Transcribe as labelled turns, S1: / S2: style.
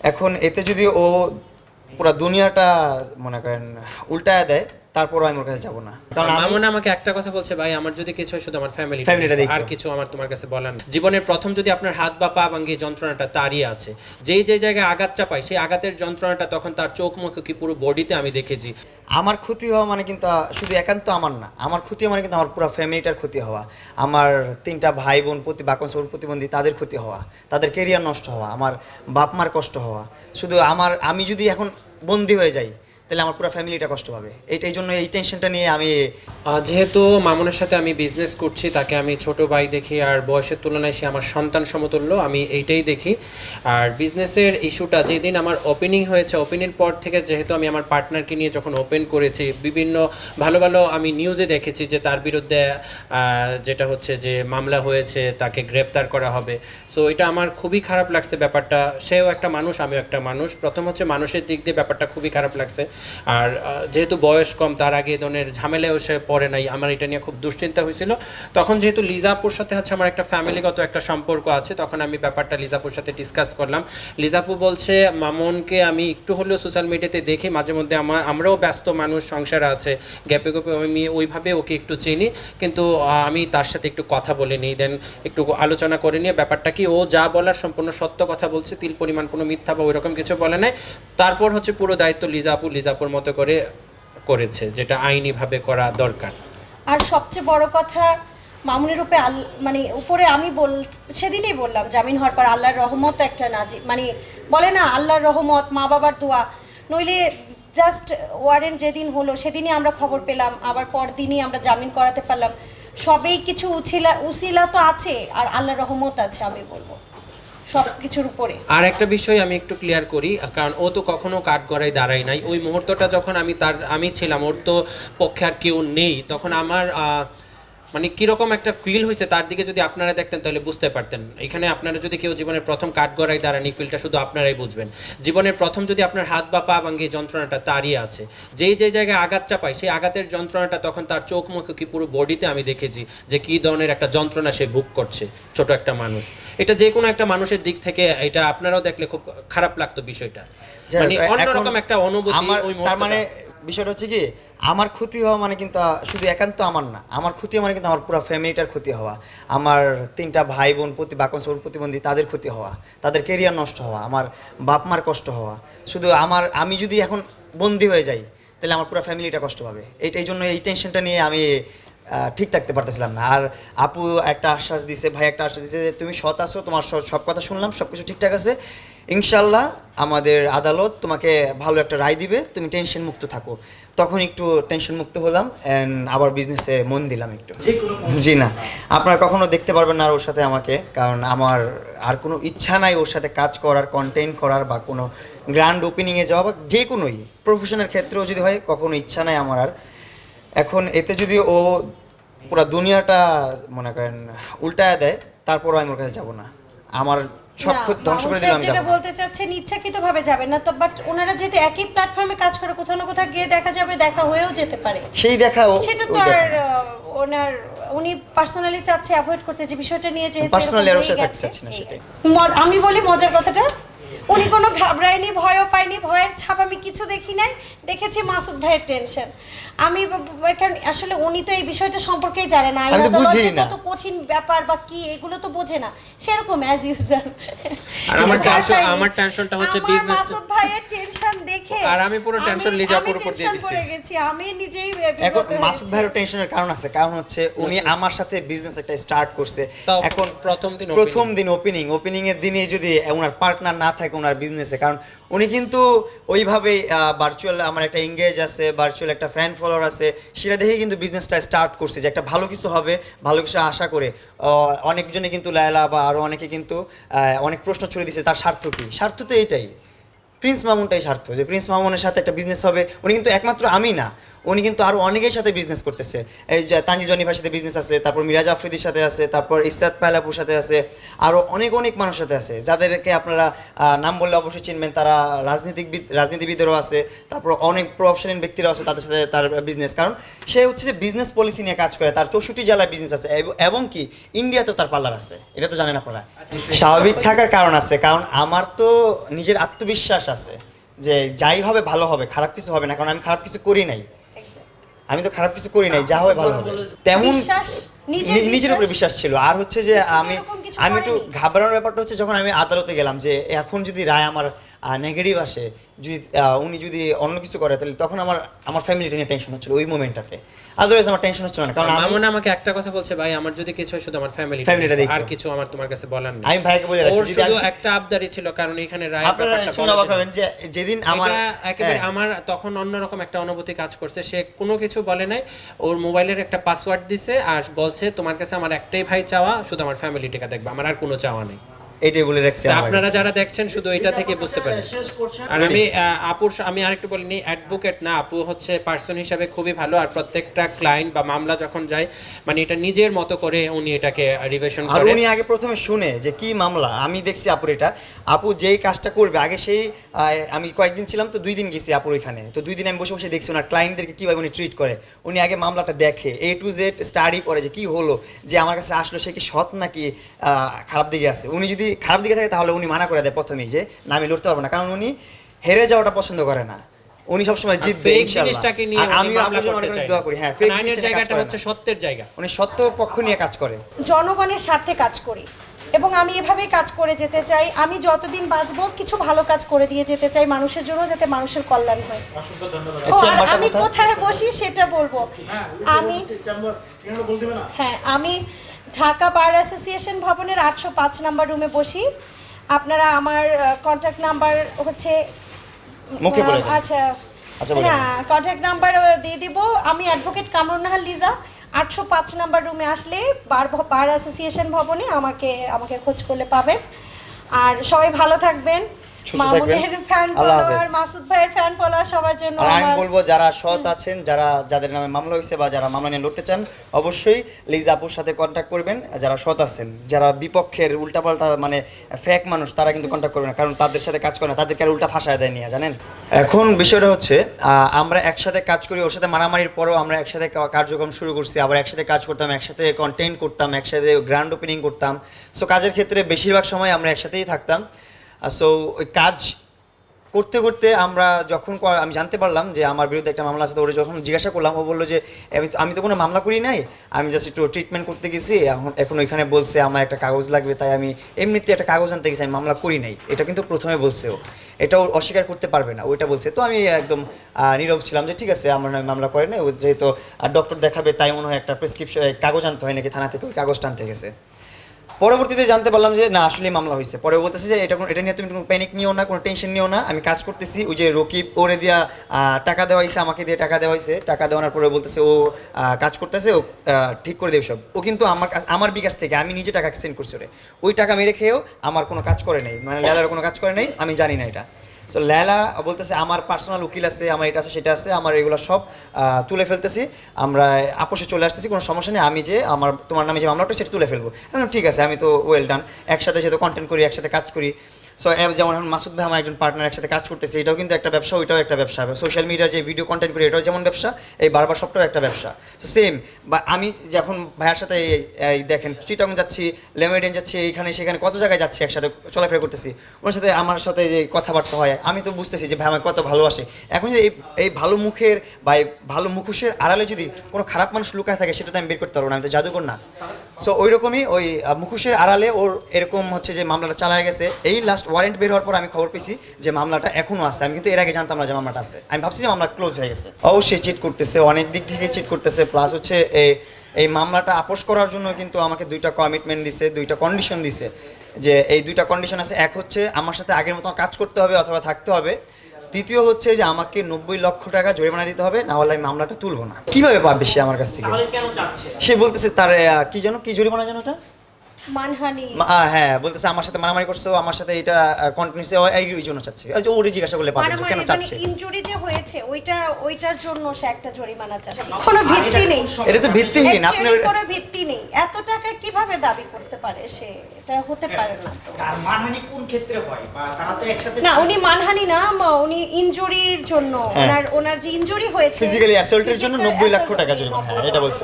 S1: এখন এতে যদি ও পুরো দুনিয়াটা মনে করেন উল্টায় দেয় তারপরও আমি ওর কাছে যাব না। কারণ
S2: মামুন আমাকে একটা কথা বলছে ভাই আমার যদি কিছু হয় শুধু আমার ফ্যামিলি আর কিছু আমার তোমার কাছে বলার নেই। জীবনের প্রথম যদি আপনার হাত বা পা ভাঙ্গি যন্ত্রণাটা তারই আছে যেই যে জায়গায় আঘাতটা পাই সেই আঘাতের যন্ত্রণাটা তখন তার চোখ মুখ কি পুরো বডিতে আমি দেখেছি।
S1: আমার ক্ষতি হওয়া মানে কিন্তু শুধু একান্ত আমার না আমার ক্ষতি মানে কিন্তু আমার পুরো ফ্যামিলিটার ক্ষতি হওয়া। আমার তিনটা ভাই বোন প্রতি বাকন সৌর প্রতিবন্ধী তাদের ক্ষতি হওয়া। তাদের কেরিয়ার নষ্ট হওয়া আমার বাপ মার কষ্ট হওয়া। শুধু আমার আমি যদি এখন বন্দি হয়ে যাই তাহলে আমার পুরো ফ্যামিলিটা কষ্ট পাবে। এইটাই জন্য এই টেনশনটা নিয়ে আমি
S2: যেহেতু মামুনের সাথে আমি বিজনেস করছি, তাকে আমি ছোট ভাই দেখি, আর বয়সের তুলনায় সে আমার সন্তান সমতুল্য, আমি এইটাই দেখি। আর বিজনেসের ইস্যুটা যেদিন আমার ওপেনিং হয়েছে ওপেনিং পর থেকে যেহেতু আমি আমার পার্টনারকে নিয়ে যখন ওপেন করেছি, বিভিন্ন ভালো ভালো আমি নিউজে দেখেছি যে তার বিরুদ্ধে যেটা হচ্ছে যে মামলা হয়েছে, তাকে গ্রেপ্তার করা হবে। সো এটা আমার খুবই খারাপ লাগছে ব্যাপারটা। সেও একটা মানুষ, আমিও একটা মানুষ। প্রথম হচ্ছে মানুষের দিক দিয়ে ব্যাপারটা খুবই খারাপ লাগছে। আর যেহেতু বয়স কম, তার আগে এ ধরনের ঝামেলাও সে পড়ে নাই, আমার এটা নিয়ে খুব দুশ্চিন্তা হয়েছিল। তখন যেহেতু লিজাপুর সাথে হচ্ছে আমার একটা ফ্যামিলিগত একটা সম্পর্ক আছে, তখন আমি ব্যাপারটা লিজাপুর সাথে ডিসকাস করলাম। লিজাপু বলছে, মামনকে আমি একটু হলেও সোশ্যাল মিডিয়াতে দেখি, মাঝে মধ্যে আমার আমরাও ব্যস্ত মানুষ, সংসার আছে গ্যাপে গ্যাপে আমি ওইভাবে ওকে একটু চিনি, কিন্তু আমি তার সাথে একটু কথা বলে নিই, দেন একটু আলোচনা করে নিয়ে ব্যাপারটা কি, ও যা বলার সম্পূর্ণ সত্য কথা বলছে, তিল পরিমাণ কোনো মিথ্যা বা ওইরকম কিছু বলে নাই। তারপর হচ্ছে পুরো দায়িত্ব লিজাপু লিজাপুর মতো করে করেছে, যেটা আইনিভাবে করা দরকার।
S3: আর সবচেয়ে বড় কথা, মামুনের উপরে আল মানে উপরে আমি বল, সেদিনই বললাম, জামিন হওয়ার পর আল্লাহর রহমত একটা নাজি মানে বলে না, আল্লাহর রহমত মা বাবার দোয়া, নইলে জাস্ট ওয়ারেন্ট যেদিন হলো, সেদিনই আমরা খবর পেলাম, আবার পরদিনই আমরা জামিন করাতে পারলাম। সবেই কিছু উছিলা, উসিলা তো আছে, আর আল্লাহর রহমত আছে, আমি বলব। সব কিছুর উপরে।
S2: আর একটা বিষয় আমি একটু ক্লিয়ার করি কারণ ও তো কখনো কাঠ গড়াই দাঁড়ায় নাই। ওই মুহূর্তটা যখন আমি তার আমি ছিলাম ওর তো পক্ষে আর কেউ নেই। তখন আমার আহ, মানে কীরকম একটা ফিল হয়েছে তার দিকে যদি আপনারা দেখতেন তাহলে বুঝতে পারতেন। এখানে আপনারা যদি কেউ জীবনের প্রথম কাঠ গড়াই দাঁড়ানি ফিলটা শুধু আপনারাই বুঝবেন। জীবনের প্রথম যদি আপনার হাত বা পা ভাঙ্গি যন্ত্রণাটা তারই আছে। যেই যে জায়গায় আঘাতটা পাই সেই আঘাতের যন্ত্রণাটা তখন তার চোখ মুখ কি পুরো বডিতে আমি দেখেছি যে কি ধরনের একটা যন্ত্রণা সে ভোগ করছে ছোট একটা মানুষ। এটা যে কোনো একটা মানুষের দিক থেকে এটা আপনারাও দেখলে খুব খারাপ লাগতো বিষয়টা। মানে অন্যরকম একটা অনুভূতি ওই
S1: তার মানে বিষয়টা হচ্ছে কি আমার ক্ষতি হওয়া মানে কিন্তু, শুধু একান্ত আমার না, আমার ক্ষতি মানে কিন্তু আমার পুরো ফ্যামিলিটার ক্ষতি হওয়া, আমার তিনটা ভাই বোন প্রতি, বাকন সৌর প্রতিবন্ধী তাদের ক্ষতি হওয়া, তাদের কেরিয়ার নষ্ট হওয়া, আমার বাপ মার কষ্ট হওয়া, শুধু আমার, আমি যদি এখন বন্দি হয়ে যাই, তাহলে আমার পুরো ফ্যামিলিটা কষ্ট পাবে। এইটাই জন্য এই টেনশনটা নিয়ে আমি ঠিক থাকতে পারতেছিলাম না। আর আপু একটা আশ্বাস দিছে, ভাই একটা আশ্বাস দিছে তুমি সৎ আছো, তোমার সব কথা শুনলাম সব কিছু ঠিকঠাক আছে ইনশাল্লাহ আমাদের আদালত তোমাকে ভালো একটা রায় দিবে তুমি টেনশন মুক্ত থাকো। তখন একটু টেনশন মুক্ত হলাম অ্যান্ড আবার বিজনেসে মন দিলাম একটু। জি না। আপনারা কখনো দেখতে পারবেন না আর ওর সাথে আমাকে কারণ আমার আর কোনো ইচ্ছা নাই ওর সাথে কাজ করার কন্টেন্ট করার বা কোনো গ্র্যান্ড ওপেনিংয়ে যাওয়া বা যে কোনোই। প্রফেশনের ক্ষেত্রেও যদি হয় কখনো ইচ্ছা নাই আমার আর। এখন এতে যদি ও পুরো দুনিয়াটা মনে করেন উল্টায় দেয় তারপরও আমি ওর কাছে যাব না। আমার সব ধ্বংস করে
S3: যেটা
S1: যাব না।
S3: বলতে চাচ্ছেন ইচ্ছাকৃতভাবে যাবেন না তো বাট ওনারা যেহেতু একই প্ল্যাটফর্মে কাজ করে কোথাও না কোথাও গিয়ে দেখা যাবে দেখা হয়েও যেতে পারে।
S1: সেই দেখা
S3: সেটা তো আর ওনার উনি পার্সোনালি চাচ্ছে অ্যাভয়েড করতে যে বিষয়টা নিয়ে যেহেতু এরকম
S1: আর সাথে থাকতে চাচ্ছি না। সেটাই।
S3: আমি বলি মজার কথাটা উনি কোনো ঘাবড়ায়নি ভয়ও পায়নি ভয়ের ছাপ আমি কিছু দেখি নাই দেখেছি মাসুদ ভাইয়ের টেনশন আমি কারণ আসলে উনি তো এই বিষয়টা সম্পর্কেই জানে না
S1: না।
S3: কত কঠিন ব্যাপার বা কি এগুলো তো বোঝে না সেরকম অ্যাজ ইউজাল
S2: আর আমার tension- আমার tensionটা হচ্ছে business-
S3: মাসুদ ভাইয়ের টেনশন
S2: আর আমি পুরো লিজাপুর উপর দিয়ে দিছি।
S3: গেছি আমি নিজেই
S1: এখন মাসুদ ভাইয়ের টেনশনের কারণ আছে কারণ হচ্ছে উনি আমার সাথে বিজনেস একটা স্টার্ট করছে। এখন
S2: প্রথম দিন
S1: প্রথম দিন ওপেনিং ওপেনিং এর দিনে যদি ওনার পার্টনার না থাকে ওনার বিজনেসে কারণ উনি কিন্তু ওইভাবেই ভার্চুয়াল আমার একটা এঙ্গেজ আছে ভার্চুয়াল একটা ফ্যান ফলোয়ার আছে সেটা দেখে কিন্তু বিজনেসটা স্টার্ট করছে যে একটা ভালো কিছু হবে ভালো কিছু আশা করে। আহ, অনেকজনে কিন্তু লায়লা বা আরও অনেকে কিন্তু অনেক প্রশ্ন ছুড়ে দিচ্ছে তার স্বার্থ কী? স্বার্থ তো এইটাই প্রিন্স মামুনটাই স্বার্থ যে প্রিন্স মামুনের সাথে একটা বিজনেস হবে, উনি কিন্তু একমাত্র আমি না। উনি কিন্তু আরও অনেকের সাথে বিজনেস করতেছে। এই যে তানজিদ জনিফার সাথে বিজনেস আছে, তারপর মিরাজ আফ্রিদির সাথে আছে, তারপর ইসাদ পায়লাপুর সাথে আছে, আরও অনেক অনেক মানুষের সাথে আছে, যাদেরকে আপনারা নাম বললে অবশ্যই চিনবেন। তারা রাজনীতিবিদ, রাজনীতিবিদেরও আছে, তারপর অনেক প্রভাবশালী ব্যক্তিরাও আছে তাদের সাথে তার বিজনেস কারণ সে হচ্ছে যে বিজনেস পলিসি নিয়ে কাজ করে, তার চৌষট্টি জেলায় বিজনেস আছে, এবং কি ইন্ডিয়াতেও তার পার্লার আছে, এটা তো জানেন আপনারা। স্বাভাবিক থাকার কারণ আছে, কারণ আমার তো নিজের আত্মবিশ্বাস আছে যে যাই হবে, ভালো হবে, খারাপ কিছু হবে না, কারণ আমি খারাপ কিছু করি নাই। আমি তো খারাপ কিছু করি নাই যা হয় ভালো হবে। তেমন
S3: নিজের
S1: উপরে
S3: বিশ্বাস।
S1: বিশ্বাস ছিল। আর হচ্ছে যে আমি আমি একটু ঘাবড়ানোর ব্যাপারটা হচ্ছে যখন আমি আদালতে গেলাম যে এখন যদি রায় আমার নেগেটিভ আসে যদি উনি যদি অন্য কিছু করে তাহলে তখন আমার আমার ফ্যামিলিটা নিয়ে টেনশন হচ্ছিল ওই মোমেন্টটাতে আদারওয়াইজ আমার টেনশন হচ্ছিল না কারণ
S2: মামুন আমাকে একটা কথা বলছে ভাই আমার যদি কিছু হয় শুধু আমার ফ্যামিলি
S1: Family টা দেখো।
S2: আর কিছু আমার তোমার কাছে বলার নেই।
S1: আমি ভাইকে বলে রাখছি যদি
S2: একটা আবদারি ছিল কারণ এখানে রায়
S1: আপনারা
S2: ব্যাপারটা
S1: শুনে
S2: বলা
S1: অবাক হবেন যে যেদিন আমার
S2: একেবারে
S1: হ্যাঁ।
S2: আমার তখন অন্যরকম একটা অনুভূতি কাজ করছে। সে কোনো কিছু বলে নাই ওর মোবাইলের একটা পাসওয়ার্ড দিছে আর বলছে তোমার কাছে আমার একটাই ভাই চাওয়া শুধু আমার ফ্যামিলিটাকে দেখবা আমার আর কোনো চাওয়া নেই।
S1: এইটাই বলে রাখছি
S2: আপনারা যারা দেখছেন শুধু এটা থেকে বুঝতে পারেন। আর আমি আপুর আমি আরেকটু বলিনি অ্যাডভোকেট না আপু হচ্ছে পার্সন হিসাবে খুবই ভালো আর প্রত্যেকটা ক্লায়েন্ট বা মামলা যখন যায় মানে এটা নিজের মতো করে উনি এটাকে রিভিশন
S1: আর
S2: করে।
S1: উনি আগে প্রথমে শুনে যে কি মামলা আমি দেখছি আপুর এটা। আপু যেই কাজটা করবে আগে সেই আহ, আমি কয়েকদিন ছিলাম তো দুই দিন গেছি আপুর এখানে তো দুই দিন আমি বসে বসে দেখছি ওনার ক্লায়েন্টদেরকে কীভাবে উনি ট্রিট করে। উনি আগে মামলাটা দেখে এ টু জেড স্টাডি করে যে কি হলো যে আমার কাছে আসলো সে কি সৎ নাকি আহ, খারাপ দিকে আছে। উনি যদি খারাপ দিকে থাকে তাহলে উনি মানা করে দেয় প্রথমেই যে না আমি লড়তে পারব না। কারণ উনি হেরে যাওয়াটা পছন্দ করে না। উনি সবসময় জিতবে ইনশাআল্লাহ।
S2: জিনিসটাকে নিয়ে
S1: আর
S2: উনি
S1: আপনার জন্য অনেক দোয়া করি। হ্যাঁ
S2: আইনের জায়গাটা হচ্ছে সত্যের জায়গা।
S1: উনি সত্য পক্ষ নিয়ে কাজ করে।
S3: জনগণের স্বার্থে কাজ করি এবং আমি এভাবেই কাজ করে যেতে চাই। আমি যতদিন বাঁচবো কিছু ভালো কাজ করে দিয়ে যেতে চাই মানুষের জন্য যাতে মানুষের কল্যাণ হয়।
S1: চেম্বারটা
S3: আমি
S1: কোথায়?
S3: কোথায় বসি সেটা বলব। আমি হ্যাঁ আমি ঢাকা বার অ্যাসোসিয়েশন ভবনের আটশো পাঁচ নাম্বার রুমে বসি। আপনারা আমার কন্ট্যাক্ট নাম্বার হচ্ছে। আচ্ছা।
S1: আচ্ছা,
S3: না কন্ট্যাক্ট নাম্বার দিয়ে দিব। আমি অ্যাডভোকেট কামরুন নাহার লিজা। আটশো পাঁচ নাম্বার রুমে আসলে বার বার অ্যাসোসিয়েশন ভবনে আমাকে আমাকে খোঁজ করলে পাবেন। আর সবাই ভালো থাকবেন।
S1: সুস্থ থাকবেন। আল্লাহ হাফেজ।
S3: মাসুদ ভাইয়ের ফ্যান ফলোয়ার সবার জন্য
S1: আর আমি বলব যারা সৎ আছেন যারা যাদের নামে মামলা হয়েছে বা যারা মামলা নিয়ে লড়তে চান অবশ্যই লিজা আপুর সাথে কন্ট্যাক্ট করবেন যারা সৎ আছেন যারা বিপক্ষের উল্টাপাল্টা মানে ফেক মানুষ তারা কিন্তু কন্ট্যাক্ট করবে না কারণ তাদের সাথে কাজ করে না তাদেরকে আর উল্টা ফাঁসায় দেয় নিয়ে জানেন এখন বিষয়টা হচ্ছে আহ, আমরা একসাথে কাজ করি ওর সাথে মারামারির পরেও আমরা একসাথে কার্যক্রম শুরু করছি আবার একসাথে কাজ করতাম একসাথে কন্টেন্ট করতাম একসাথে গ্র্যান্ড ওপেনিং করতাম সো কাজের ক্ষেত্রে বেশিরভাগ সময় আমরা একসাথেই থাকতাম সো ওই কাজ করতে করতে আমরা যখন আমি জানতে পারলাম যে আমার বিরুদ্ধে একটা মামলা আছে, তো ওরা যখন জিজ্ঞাসা করলাম, ও বলল যে, আমি তো- কোনো মামলা করি নাই, আমি জাস্ট একটু ট্রিটমেন্ট করতে গেছি, এখন এখন ওইখানে বলছে আমার একটা কাগজ লাগবে, তাই আমি এমনিতে একটা কাগজ আনতে গেছি, আমি মামলা করি নাই। এটা কিন্তু প্রথমে বলছে ও। এটা ও অস্বীকার করতে পারবে না, ওইটা বলছে। তো আমি একদম নীরব ছিলাম যে ঠিক আছে, আমার মামলা করে নাই, ও যেহেতু ডক্টর দেখাবে, তাই মনে হয় একটা প্রেসক্রিপশন কাগজ আনতে হয় নাকি, থানা থেকে ওই কাগজটা আনতে গেছে। পরবর্তীতে জানতে পারলাম যে, না আসলে মামলা হয়েছে। পরে বলতেছে যে, এটা এটা নিয়ে তুমি কোনো প্যানিক নিও না, কোনো টেনশন নিও না। আমি কাজ করতেছি, ওই যে রকিব ওরে দিয়া টাকা দেওয়া হয়েছে আমাকে দিয়ে টাকা দেওয়া হয়েছে টাকা দেওয়ার পরে বলতেছে, ও কাজ করতেছে, ও ঠিক করে দেবে সব। ও কিন্তু আমার আমার বিকাশ থেকে, আমি নিজে টাকা সেন্ড করছি ওই টাকা মেরে খেয়েও আমার কোনো কাজ করে নেই। মানে লেলার কোনো কাজ করে নেই, আমি জানি না এটা। সো লেলা বলতেছে, আমার পার্সোনাল উকিল আছে, আমার এটা আছে, সেটা আছে, আমার এগুলো সব তুলে ফেলতেছি। আমরা আপোষে চলে আসতেছি, কোনো সমস্যা নেই। আমি যে আমার, তোমার নামে যে মামলাটা, সেটা তুলে ফেলব। ঠিক আছে, আমি তো ওয়েল ডান একসাথে যেহেতু কন্টেন্ট করি, একসাথে কাজ করি। সো যেমন এখন মাসুদ ভাই আমার একজন পার্টনার একসাথে কাজ করতেছে, এটাও কিন্তু একটা ব্যবসা, ওইটাও একটা ব্যবসা। সোশ্যাল মিডিয়া যে ভিডিও কন্টেন্ট করি এটাও যেমন ব্যবসা, এই বারবার সবটাও একটা ব্যবসা। তো সেম বা আমি যখন ভাইয়ার সাথে এই- দেখেন চিটং যাচ্ছি লেমেডেন যাচ্ছি এখানে সেখানে কত জায়গায় যাচ্ছি একসাথে চলাফেরা করতেছি। ওর সাথে, আমার সাথে যে কথাবার্তা হয়, আমি তো বুঝতেছি যে ভাই আমার কত ভালোবাসে। এখন যদি এই এই ভালো মুখের বা এই ভালো মুখোশের আড়ালে যদি কোনো খারাপ মানুষ লুকায় থাকে, সেটা তো আমি বের করতে পারব না, আমি তো জাদুকর না। সো ওই রকমই ওই মুখোশের আড়ালে ওর এরকম হচ্ছে যে মামলাটা চালায় গেছে। এই লাস্ট ওয়ারেন্ট বের হওয়ার পর আমি খবর পেয়েছি যে মামলাটা এখনও আছে। আমি কিন্তু এর আগে জানতাম না যে মামলাটা আছে। আমি ভাবছি যে মামলা ক্লোজ হয়ে গেছে। অবশ্যই চিট করতেছে অনেক দিক থেকে চিট করতেছে প্লাস হচ্ছে এই এই মামলাটা আপোষ করার জন্য কিন্তু আমাকে দুইটা কমিটমেন্ট দিছে দুইটা কন্ডিশন দিছে যে এই দুইটা কন্ডিশন আছে। এক হচ্ছে আমার সাথে আগের মতো কাজ করতে হবে অথবা থাকতে হবে। তৃতীয় হচ্ছে যে আমাকে নব্বই লক্ষ টাকা জরিমানা দিতে হবে না হলে আমি মামলাটা তুলবো না। কীভাবে পাবে সে আমার কাছ থেকে? সে বলতেছে তার কি যেন কি জরিমানা যেন ওটা?
S3: মানহানি।
S1: হ্যাঁ বলতেছে আমার সাথে মারামারি করছ আমার সাথে এটা কন্টিনিউসলি এই জন্য চাচ্ছে। ওই যে ওরে জিজ্ঞাসা করলে পাবে কেন
S3: মানে
S1: চাচ্ছে?
S3: ইনজুরি যে হয়েছে ওইটা ওইটার জন্য সে একটা জরিমানা চাচ্ছে। কোনো ভিত্তি নেই।
S1: এটা তো ভিত্তিহীন আপনি
S3: কোনো ভিত্তি নেই। এত টাকা কীভাবে দাবি করতে পারে সে? এটা হতে পারে না তো।
S1: আর মানহানি কোন ক্ষেত্রে হয়? বা তারা তো একসাথে
S3: না উনি মানহানি না উনি ইনজুরির জন্য।
S1: হ্যাঁ।
S3: ওনার ওনার যে ইনজুরি হয়েছে
S1: ফিজিক্যালি অ্যাসল্টের জন্য
S3: physical
S1: নব্বই লক্ষ টাকা জরিমানা হ্যাঁ এটা বলছে।